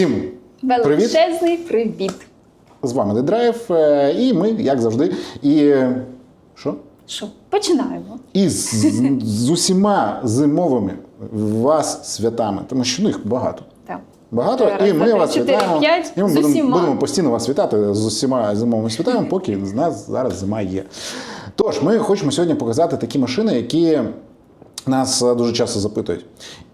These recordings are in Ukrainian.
Всім! Величезний привіт. З вами Дедрайв, і ми, як завжди, і що? Що, починаємо. І з, з усіма зимовими вас святами, тому що їх багато. Так. Багато, Раз, і ми вас три, чотири, вітаємо. п'ять, і ми будемо, усіма. будемо постійно вас вітати з усіма зимовими святами, поки з нас зараз зима є. Тож, ми хочемо сьогодні показати такі машини, які. Нас е, дуже часто запитують.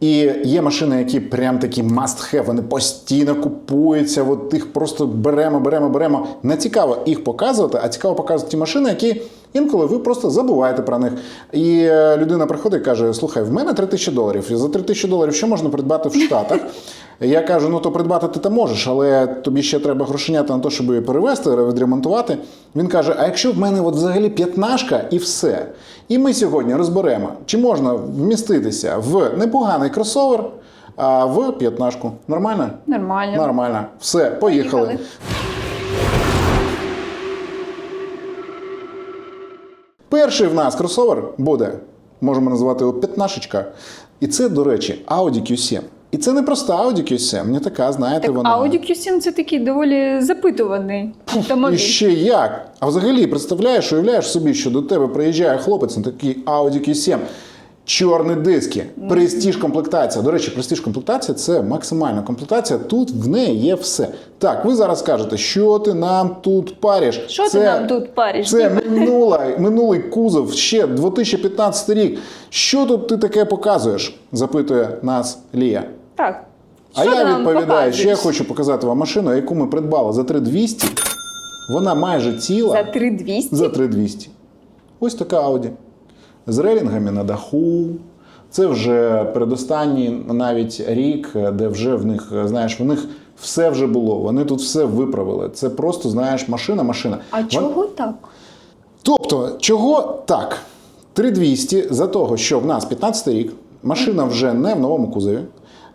І є машини, які прям такі must have, вони постійно купуються, от їх просто беремо, беремо, беремо. Не цікаво їх показувати, а цікаво показувати ті машини, які інколи ви просто забуваєте про них. І е, людина приходить і каже: Слухай, в мене 3 тисячі доларів. І за 3 тисячі доларів що можна придбати в Штатах? Я кажу: ну то придбати ти там можеш, але тобі ще треба грошенята на те, щоб її перевезти, відремонтувати. Він каже: А якщо в мене от взагалі п'ятнашка і все. І ми сьогодні розберемо, чи можна вміститися в непоганий кросовер, а в п'ятнашку. Нормально? Нормально. Нормально. Все, поїхали. Поїхали. Перший в нас кросовер буде, можемо назвати його п'ятнашечка. І це, до речі, Audi Q7. І це не просто Audi Q7, не така, знаєте, Так, вона. Audi Q7 це такий доволі запитуваний І автомобіль. ще як? А взагалі, представляєш, уявляєш собі, що до тебе приїжджає хлопець на такий Audi Q7, чорні диски, престіж комплектація. До речі, престіж комплектація це максимальна комплектація. Тут в неї є все. Так, ви зараз кажете, що ти нам тут париш? Що ти нам тут париш? Це минула, минулий кузов, ще 2015 рік. Що тут ти таке показуєш? запитує нас Лія. Так. А Що я відповідаю, що я хочу показати вам машину, яку ми придбали за 3200. Вона майже ціла За 3200? за 3200. Ось така Audi. З релінгами на даху. Це вже передостанній навіть рік, де вже в них, знаєш, в них все вже було. Вони тут все виправили. Це просто, знаєш, машина, машина. А Вон- чого так? Тобто, чого так? 3200 за того, що в нас 15 рік, машина вже не в новому кузові,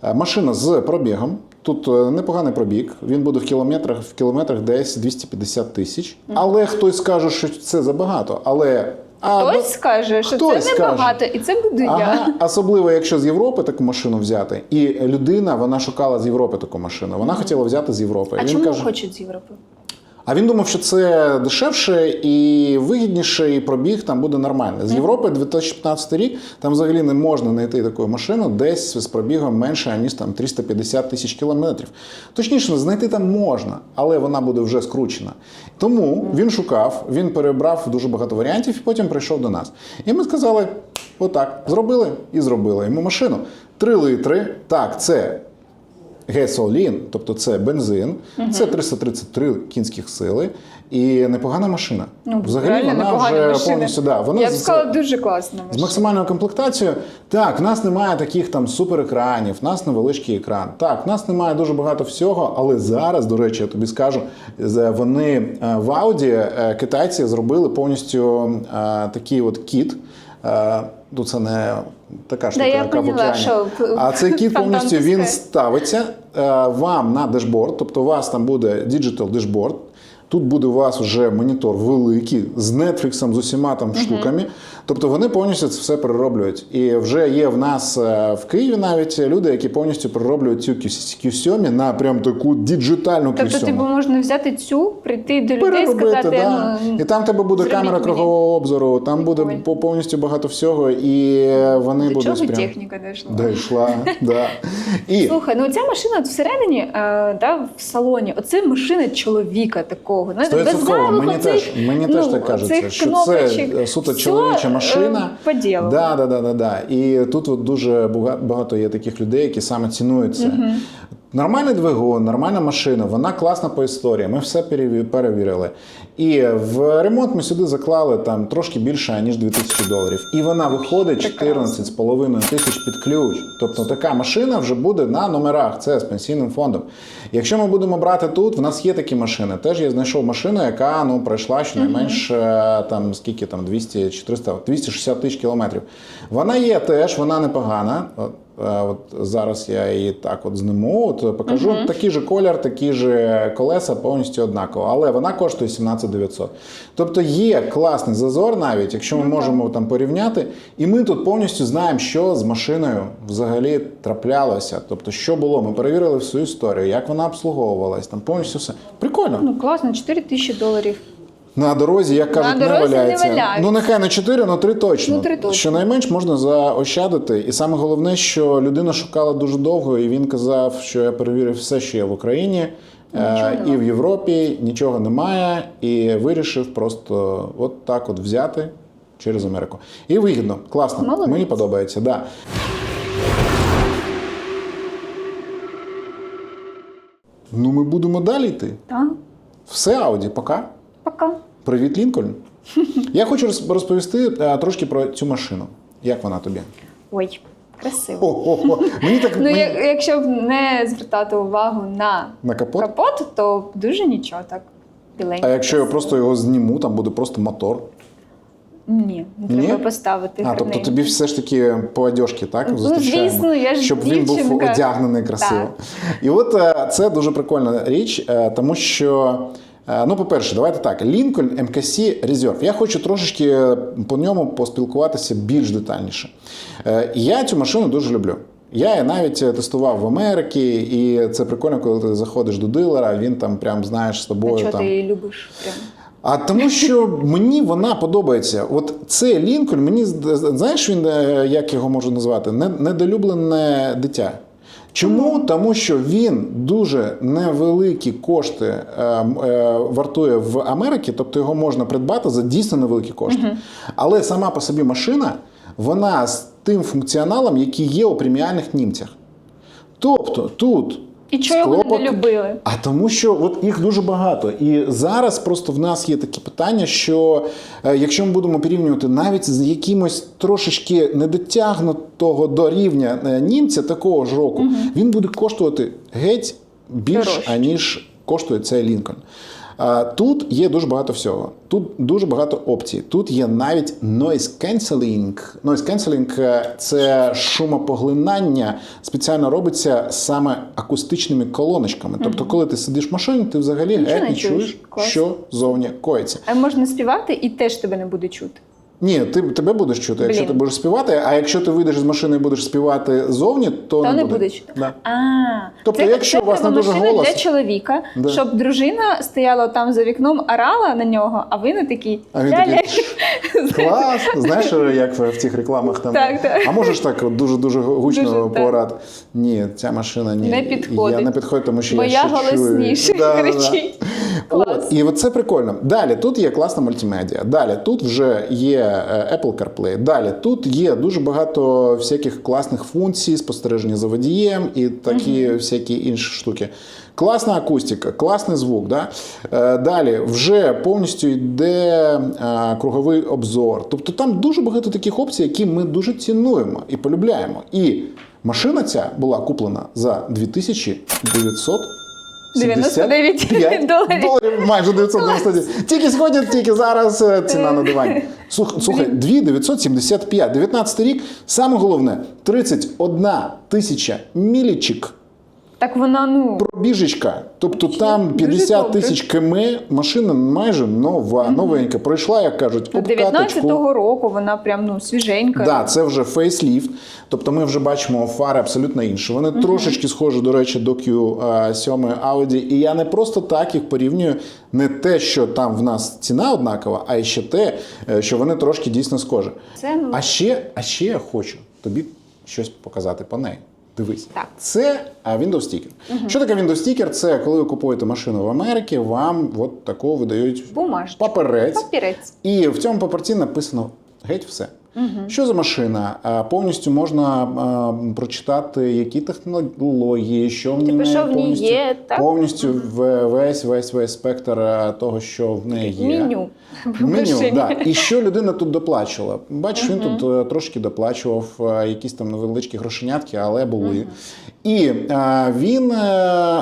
е, машина з пробігом. Тут е, непоганий пробіг, він буде в кілометрах, в кілометрах десь 250 тисяч. Але хтось скаже, що це забагато. Але а, Хтось скаже, що хтось це скаже. небагато, і це буду я. Особливо, якщо з Європи таку машину взяти, і людина вона шукала з Європи таку машину. Вона хотіла взяти з Європи. А він чому каже, хочуть з Європи? А він думав, що це дешевше і вигідніше, і пробіг там буде нормальний. З Європи 2015 рік там взагалі не можна знайти таку машину десь з пробігом менше, ніж там 350 тисяч кілометрів. Точніше, знайти там можна, але вона буде вже скручена. Тому він шукав, він перебрав дуже багато варіантів і потім прийшов до нас. І ми сказали: отак, зробили і зробили йому машину. 3 литри. Так, це Гесолін, тобто це бензин, це 333 кінських сили і непогана машина. Ну, Взагалі вона вже машина. повністю да, вона Я б з- дуже класна з максимальною комплектацією. Так, в нас немає таких там суперекранів, в нас невеличкий екран. Так, в нас немає дуже багато всього, але зараз, до речі, я тобі скажу, вони е, в Audi е, китайці зробили повністю е, такий от кіт. Тут це не така штука, я яка в океані. що А цей кіт повністю він ставиться е, вам на дешборд, тобто у вас там буде діджитал дешборд. Тут буде у вас вже монітор великий з Netflix, з усіма там штуками. Тобто вони повністю це все перероблюють. І вже є в нас е, в Києві навіть люди, які повністю перероблюють цю Q7 на прям таку діджитальну Тобто, Q7. типу, можна взяти цю, прийти до людей сказати, да. ну, і там тебе буде камера мені. кругового обзору, там буде по- повністю багато всього, і вони до будуть чого прям техніка дійшла? дійшла. Да. І Слухай, ну ця машина всередині, е, да, в салоні, оце машина чоловіка такого. Знаєте, без зайвих Мені оцих, теж мені теж ну, так кажеться, що це е, суто чоловіча е, машина. По ділу. Да, да, да, да, да. І тут от дуже багато є таких людей, які саме цінують це. Нормальний двигун, нормальна машина, вона класна по історії. Ми все перевірили. І в ремонт ми сюди заклали там трошки більше ніж 2000 доларів. І вона виходить 14,5 тисяч під ключ. Тобто така машина вже буде на номерах. Це з пенсійним фондом. Якщо ми будемо брати тут, в нас є такі машини. Теж я знайшов машину, яка ну пройшла щонайменше там скільки там 200 чи 300, 260 тисяч кілометрів. Вона є теж, вона непогана. Е, От зараз я її так от зниму. От покажу такий же колір, такі ж колеса, повністю однаково. Але вона коштує 17 900. Тобто є класний зазор, навіть якщо ми можемо там порівняти. І ми тут повністю знаємо, що з машиною взагалі траплялося. Тобто, що було. Ми перевірили всю історію, як вона обслуговувалась, там повністю все. Прикольно. Ну класно, 4 тисячі доларів. На дорозі, як кажуть, не дорозі не валяється. валяється. Ну нехай не 4, але 3 точно. Ну, три точно. Щонайменш можна заощадити. І саме головне, що людина шукала дуже довго, і він казав, що я перевірив все, що є в Україні. е, і в Європі нічого немає, і вирішив просто от так от взяти через Америку. І вигідно, класно. Молодець. Мені подобається, да. Ну, ми будемо далі йти. Так, Все, Ауді, пока. Пока. Привіт, Лінкольн. Я хочу розповісти е, трошки про цю машину. Як вона тобі? Ой, красиво. О-о-о. Мені так Ну, мені- якщо б не звертати увагу на на капот. капот, то дуже нічого так. Біленько. А якщо я просто його зніму, там буде просто мотор. Ні, не Ні? треба поставити. А, тобто тобі все ж таки по одежці, так? Ну, зустрічаємо? звісно, я ж Щоб він був одягнений красиво. Так. І от е, це дуже прикольна річ, е, тому що. Е, Ну, по-перше, давайте так. Lincoln MKC Reserve. Я хочу трошечки е, по ньому поспілкуватися більш детальніше. Е, Я цю машину дуже люблю. Я її навіть тестував в Америці, і це прикольно, коли ти заходиш до дилера, він там прям знаєш з А тобою. чого там, ти її любиш? Прям? а тому, що мені вона подобається. От цей Лінкольн, мені знаєш, він як його можу назвати? Недолюблене дитя. Чому? Тому що він дуже невеликі кошти е, е, вартує в Америці, тобто його можна придбати за дійсно невеликі кошти. Але сама по собі машина, вона з тим функціоналом, який є у преміальних німцях. Тобто тут. І чого його не любили? а тому, що от їх дуже багато. І зараз просто в нас є такі питання, що е, якщо ми будемо порівнювати навіть з якимось трошечки недотягнутого до рівня е, німця такого ж року, він буде коштувати геть більш Дорожче. аніж коштує цей Лінкольн. Тут є дуже багато всього. Тут дуже багато опцій. Тут є навіть noise cancelling. Noise cancelling – це шумопоглинання, спеціально робиться саме акустичними колоночками. Тобто, коли ти сидиш в машині, ти взагалі геть не чуєш. чуєш, що зовні коїться. А можна співати і теж тебе не буде чути. Ні, ти тебе будеш чути, якщо Блін. ти будеш співати. А якщо ти вийдеш з машини і будеш співати зовні, то, Та не не буде. буде чути. Да. А, Тобто, це, якщо це у вас не дуже машина голос- для чоловіка, Да. щоб дружина стояла там за вікном, орала на нього, а ви не такий. А він такий, Клас! Знаєш, як в цих рекламах там. Так, так. А можеш так гучно Дуже, так. поорати? Ні, ця машина ні. Не підходить. Я не підходить, тому що Бо я я голосніше. Да, да, да. кричить. От, і це прикольно. Далі тут є класна мультимедіа. Далі тут вже є Apple CarPlay. Далі тут є дуже багато всяких класних функцій, спостереження за водієм і такі всякі інші штуки. Класна акустика, класний звук. Да? Е, Далі вже повністю йде е, круговий обзор. Тобто там дуже багато таких опцій, які ми дуже цінуємо і полюбляємо. І машина ця була куплена за 2900 99 75 доларів. доларів, майже 999. Тільки сьогодні, тільки зараз е, ціна на дивані. Слух- Слухай, 2975, 19 рік. Саме головне 31 тисяча мілічик Так вона, ну, пробіжечка. Тобто там Дуже 50 тисяч км, машина майже нова, новенька. Пройшла, як кажуть, обкаточку. 19-го року вона прям ну, свіженька. Да, це вже фейсліфт. Тобто ми вже бачимо фари абсолютно інші. Вони трошечки схожі, до речі, до Q7 Audi. І я не просто так їх порівнюю. Не те, що там в нас ціна однакова, а ще те, е, що вони трошки дійсно схожі. Це, ну, А ще, а ще я хочу тобі щось показати по неї. Дивись, Так. це Windows Sticker. Що таке Windows Sticker? Це коли ви купуєте машину в Америці, вам от таку видають Бумажечка. паперець. Папірець. І в цьому паперці написано геть все. Що за машина? Повністю можна а, прочитати, які технології, що в ній Типу, що в ній повністю, є, так? повністю в- весь весь весь спектр того, що в неї є. Меню. Меню, да. І що людина тут доплачувала? Бачиш, він тут е, трошки доплачував е, якісь там невеличкі грошенятки, але були. І е, він,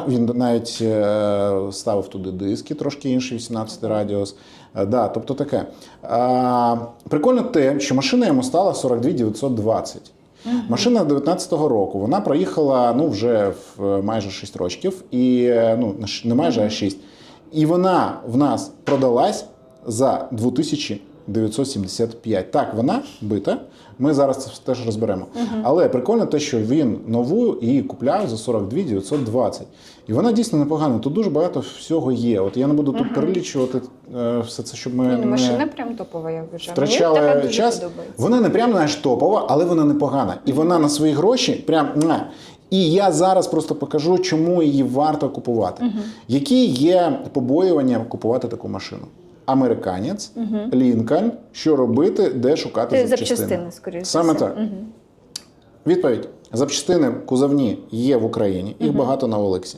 він навіть ставив туди диски, трошки інший, 18 радіус. Е, Да, тобто таке. А, Прикольно те, що машина йому стала 42 920. Машина 19-го року. Вона проїхала ну вже в е, майже 6 років, і е, ну не майже а 6. І вона в нас продалась за 2975. Так, вона бита. Ми зараз це теж розберемо. Але прикольно те, що він нову і купляв за 42 920. І вона дійсно непогана. Тут дуже багато всього є. От я не буду тут перелічувати е, все це, щоб ми Ні, ну, не машина прям топова, я. Мені втрачали така час. подобається. Вона не прям знаєш топова, але вона непогана. І вона на свої гроші прям. муа. І я зараз просто покажу, чому її варто купувати. Які є побоювання купувати таку машину? Американець, Лінкольн, що робити, де шукати Це запчастини. запчастини, скоріше. Саме так. Відповідь: запчастини кузовні є в Україні, їх багато на Олексі.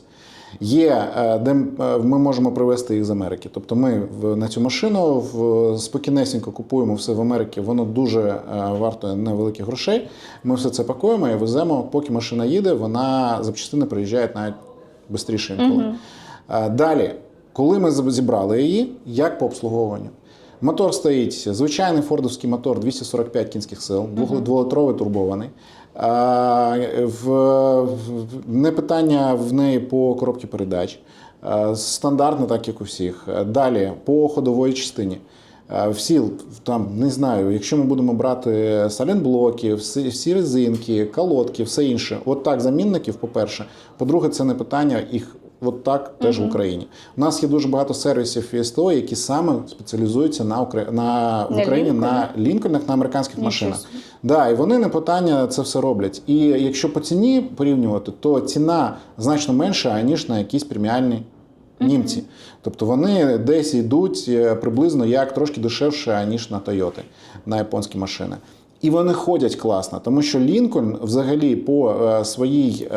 Є, е, де е, ми можемо привезти їх з Америки. Тобто ми на цю машину в, спокійнесенько купуємо все в Америці, воно дуже е, вартує невеликих грошей. Ми все це пакуємо і веземо, поки машина їде, вона запчастини приїжджають навіть швидше інколи. Е, Далі, коли ми зібрали її, як по обслуговуванню? Мотор стоїть звичайний фордовський мотор 245 кінських сил, дволитровий турбований. А, в, в- не питання в неї по коробці передач. А, Стандартно, так як у всіх. Далі по ходової частині. А, Всі там не знаю, якщо ми будемо брати салінблоки, всі, всі резинки, колодки, все інше. От так замінників, по-перше. По-друге, це не питання їх. От так теж в Україні. У нас є дуже багато сервісів СТО, які саме спеціалізуються на, Укра... на На Україні на Лінкольнах? на американських Нічого машинах. собі. Да, і вони не питання це все роблять. І якщо по ціні порівнювати, то ціна значно менша, ніж на якісь преміальні німці. Тобто вони десь йдуть е, приблизно як трошки дешевше, ніж на Тойоти, на японські машини. І вони ходять класно, тому що Лінкольн взагалі по е, своїй.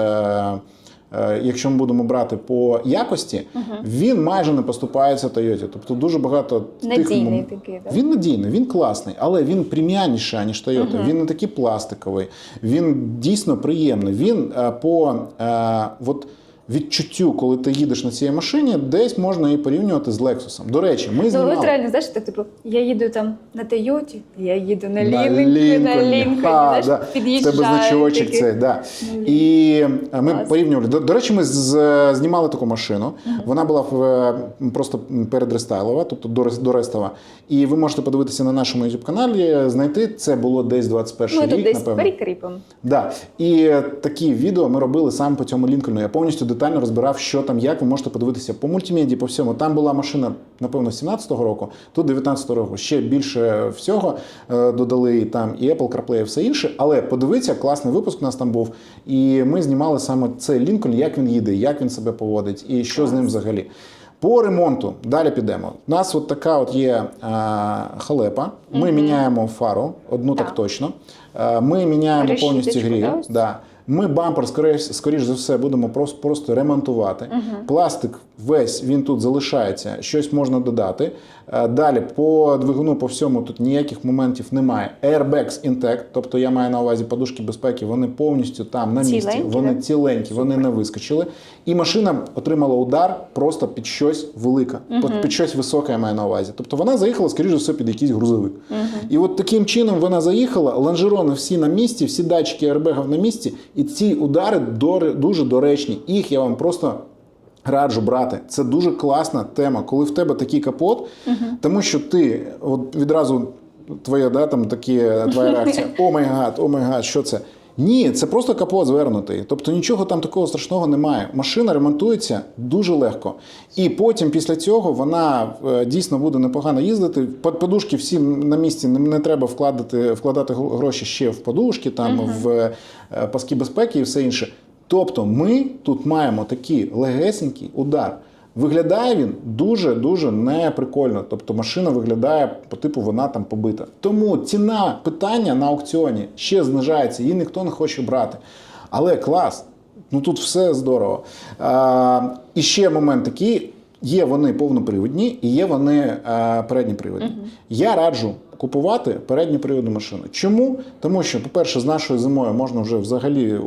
Е, Якщо ми будемо брати по якості, він майже не поступається Тойоті. Тобто дуже багато Надійний тих... такий, да? він надійний, він класний, але він преміальніший, аніж Toyota. Він не такий пластиковий, він дійсно приємний. Він е, по е, от, відчуттю, коли ти їдеш на цій машині, десь можна її порівнювати з Lexus. До речі, ми Ну, знімали. от реально, знаєш, так, типу, я їду там на Тойоті, я їду на, Лінкольні, на Лінкольні. Знаєш, да. Під'їжджаю. тебе значочок цей, да. І е, ми Клас. порівнювали. До, до речі, ми з- знімали таку машину. Вона була в, е, просто перед рестайлова, тобто до, рес- до рестова. І ви можете подивитися на нашому youtube каналі, знайти. Це було десь 21 Ми рік, тут десь напевно. прикріпимо. Да. І е, такі відео ми робили саме по цьому Лінкольну. Я повністю детально розбирав, що там, як ви можете подивитися по мультимедії, по всьому. Там була машина, напевно, 17-го року, тут 19-го року. Ще більше всього е, додали і там і Apple CarPlay, і все інше. Але подивіться, класний випуск у нас там був. І ми знімали саме цей Лінкольн, як він їде, як він себе поводить, і що з ним взагалі. По ремонту далі підемо. У нас от така от є а, халепа. Ми міняємо фару, одну так, Так. точно. А, ми міняємо Решіточку, повністю да. Да. Ми бампер, скоріш, скоріш за все, будемо просто, просто ремонтувати. Пластик весь він тут залишається, щось можна додати. Е, Далі по двигуну, по всьому тут ніяких моментів немає. Airbags intact, тобто я маю на увазі подушки безпеки, вони повністю там на місці, Ціленькі, вони ціленькі, вони не вискочили. І машина отримала удар просто під щось велике, під, під щось високе, я маю на увазі. Тобто вона заїхала, скоріш за все, під якийсь грузовик. І от таким чином вона заїхала, лонжерони всі на місці, всі датчики аербегів на місці, і ці удари дуже доречні. Їх я вам просто. Раджу брати. Це дуже класна тема, коли в тебе такий капот, тому що ти от відразу твоя да, там такі, твоя реакція: о май гад, о май гад, що це? Ні, це просто капот звернутий. Тобто нічого там такого страшного немає. Машина ремонтується дуже легко. І потім після цього вона е, дійсно буде непогано їздити. Под- Подушки всі на місці не, треба вкладати, вкладати гроші ще в подушки, там в е, паски безпеки і все інше. Тобто ми тут маємо такий легесенький удар. Виглядає він дуже-дуже неприкольно. Тобто машина виглядає по типу вона там побита. Тому ціна питання на аукціоні ще знижається, її ніхто не хоче брати. Але клас, ну тут все здорово. А, і ще момент такий. Є вони повнопривідні і є вони е, передньопривідні. Я раджу купувати передньопривідну машину. Чому? Тому що, по-перше, з нашою зимою можна вже взагалі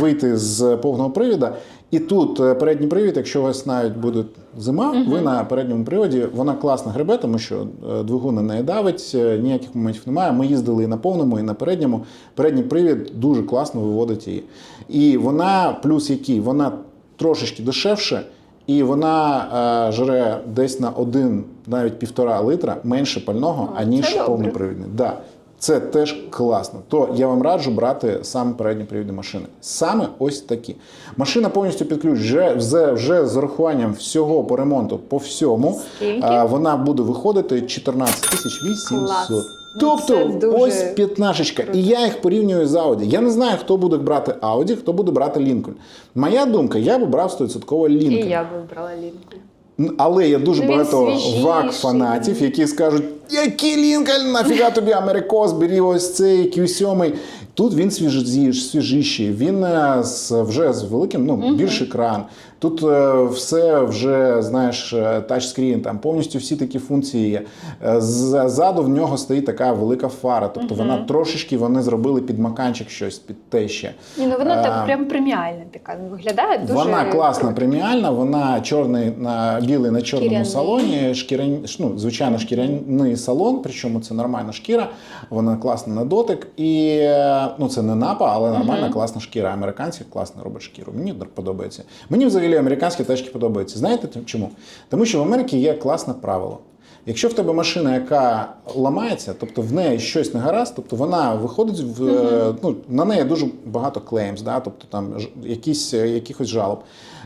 вийти з повного привіда. І тут е, передній привід, якщо у вас навіть буде зима, ви на передньому приводі, вона класно гребе, тому що е, двигун на давить, ніяких моментів немає. Ми їздили і на повному, і на передньому. Передній привід дуже класно виводить її. І вона, плюс який, вона трошечки дешевше, і вона е, жре десь на один, навіть півтора литра менше пального, А, аніж повнопривідний. Да. Це теж класно. То я вам раджу брати саме передньопривідні машини. Саме ось такі. Машина повністю під ключ вже, вже, вже з урахуванням всього по ремонту по всьому. Скільки? а, вона буде виходити 14 тисяч 800. Ну, Тобто дуже ось п'ятнашечка. І я їх порівнюю з Audi. Я не знаю, хто буде брати Audi, хто буде брати Lincoln. Моя думка, я би брав 100% І я би брала Lincoln. Але є дуже Ну, він багато свіжіший. вак-фанатів, які скажуть, який Лінкольн, нафіга тобі Америкос, бери ось цей Q7. Тут він свіжі- свіжіший, він е, з, вже з великим, ну, більш екран. Тут е, все вже, знаєш, е, тачскрін, там повністю всі такі функції є. Ззаду в нього стоїть така велика фара, тобто вона трошечки вони зробили під маканчик щось, під те ще. Ні, ну вона Е, так прям преміальна така. Виглядає дуже. Вона класна, преміальна, вона чорний на білий на чорному Шкіряний. салоні. Шкірян, ну, звичайно, шкіряний салон, причому це нормальна шкіра, вона класна на дотик. І е, ну, це не напа, але нормальна, класна шкіра. Американці класно роблять шкіру. Мені подобається. Мені взагалі американські тачки подобаються. Знаєте чому? Тому що в Америці є класне правило. Якщо в тебе машина, яка ламається, тобто в неї щось не гаразд, тобто вона виходить в е, ну, на неї дуже багато клеймс, да, тобто там якісь е, якихось жалоб.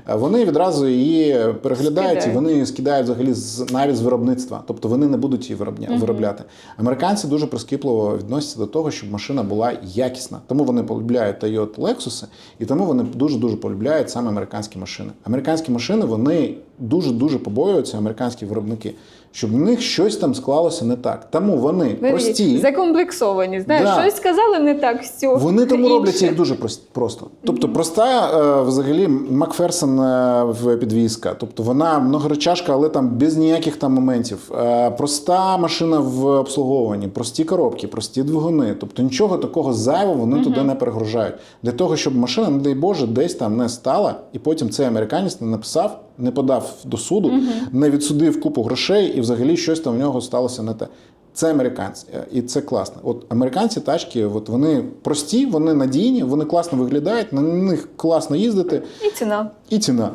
Е, Вони відразу її переглядають і вони її скидають взагалі з навіть з виробництва, тобто вони не будуть її виробня, виробляти. Американці дуже прискіпливо відносяться до того, щоб машина була якісна. Тому вони полюбляють Toyota Lexus, і тому вони дуже дуже полюбляють саме американські машини. Американські машини вони дуже дуже побоюються, американські виробники, щоб в них щось там склалося не так. Тому вони Ви прості. закомплексовані. Знаєш, Да. щось сказали не так, все. Вони тому роблять їх дуже прос- просто. Тобто, проста е, взагалі Макферсон е, в підвізка. Тобто вона многоречашка, але там без ніяких там моментів. Е, проста машина в обслуговуванні, прості коробки, прості двигуни. Тобто нічого такого зайвого вони туди не перегружають. Для того, щоб машина, не дай Боже, десь там не стала, і потім цей американець не написав, не подав до суду, не відсудив купу грошей, і взагалі щось там в нього сталося не те. Це американці, е, і це класно. От американці тачки, от вони прості, вони надійні, вони класно виглядають, на них класно їздити, І ціна. і ціна.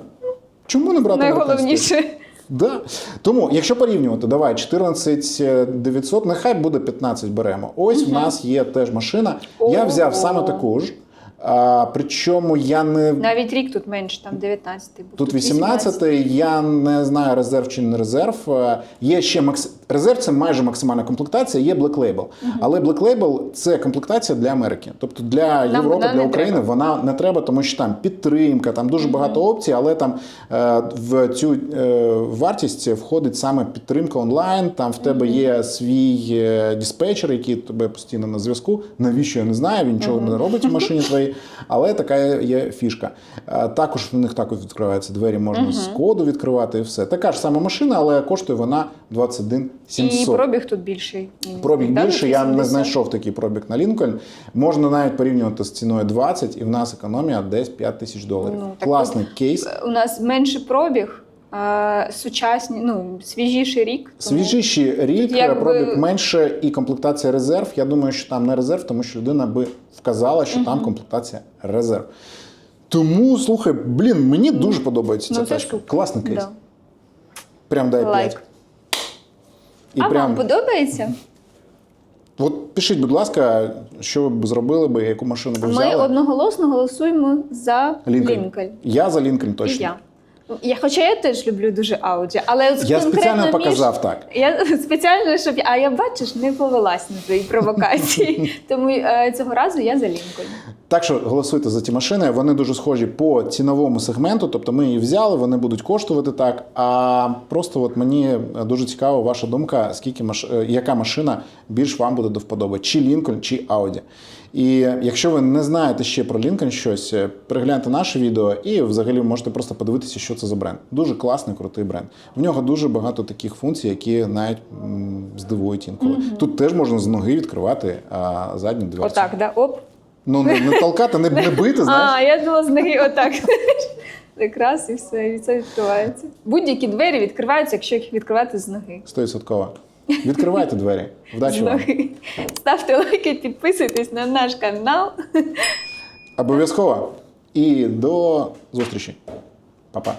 Чому не брати? Найголовніше. Да. Тому, якщо порівнювати, давай 14 900, нехай буде 15 беремо. Ось в нас є теж машина. Я взяв саме таку ж. А, причому я не Навіть рік тут менше, там 19 був. Тут 18 я не знаю резерв чи не резерв. Е, Є ще макс... резерв це майже максимальна комплектація, є Black Label. Але Black Label – це комплектація для Америки. Тобто для Європи, вона для України треба. вона не треба, тому що там підтримка, там дуже багато опцій, але там е, в цю е, вартість входить саме підтримка онлайн. Там в тебе є свій е, диспетчер, який тебе постійно на зв'язку. Навіщо я не знаю, він нічого не робить в машині твоїй, але така є фішка. Е, Також в них також відкриваються двері, можна з коду відкривати і все. Така ж сама машина, але коштує вона 21 І пробіг тут більший. Пробіг Так, більше, я не знайшов такий пробіг на Лінкольн. Можна навіть порівнювати з ціною 20, і в нас економія десь 5 тисяч доларів. Ну, Класний кейс. У нас менший пробіг, сучасні, ну, свіжіший рік. тому- Свіжіший рік, Якби- пробіг менше і комплектація резерв. Я думаю, що там не резерв, тому що людина би вказала, що там комплектація резерв. Тому слухай, блін, мені дуже подобається ця Ну, це тачка. Класний кейс. Да. Прям дай 5. І а прям, вам подобається? от пишіть, будь ласка, що ви б зробили би, яку машину би Ми одноголосно голосуємо за Лінкольн. Я за Лінкольн І точно. я. Я, хоча я теж люблю дуже Ауді, але от Я спеціально між- показав так. Я спеціально, щоб а я бачиш, не повелась на твої провокації. Тому е, цього разу я за Лінкольн. Так що голосуйте за ті машини. Вони дуже схожі по ціновому сегменту. Тобто ми її взяли, вони будуть коштувати так. А просто от мені дуже цікава ваша думка, скільки маш... е, яка машина більш вам буде до вподоби, чи Лінкольн, чи Audi. І якщо ви не знаєте ще про Lincoln щось, е, перегляньте наше відео і взагалі можете просто подивитися, що це за бренд. Дуже класний, крутий бренд. В нього дуже багато таких функцій, які навіть м, здивують інколи. Тут теж можна з ноги відкривати а, задню дверцю. Отак, да? Оп. Ну не, не толкати, не, не бити, знаєш. А, я думала з ноги отак. Якраз і все, і це відкривається. Будь-які двері відкриваються, якщо їх відкривати з ноги. Стовідсотково. Відкривайте двері. Вдачі вам. ноги. Ставте лайки, підписуйтесь на наш канал. Обов'язково. І до зустрічі. Па-па.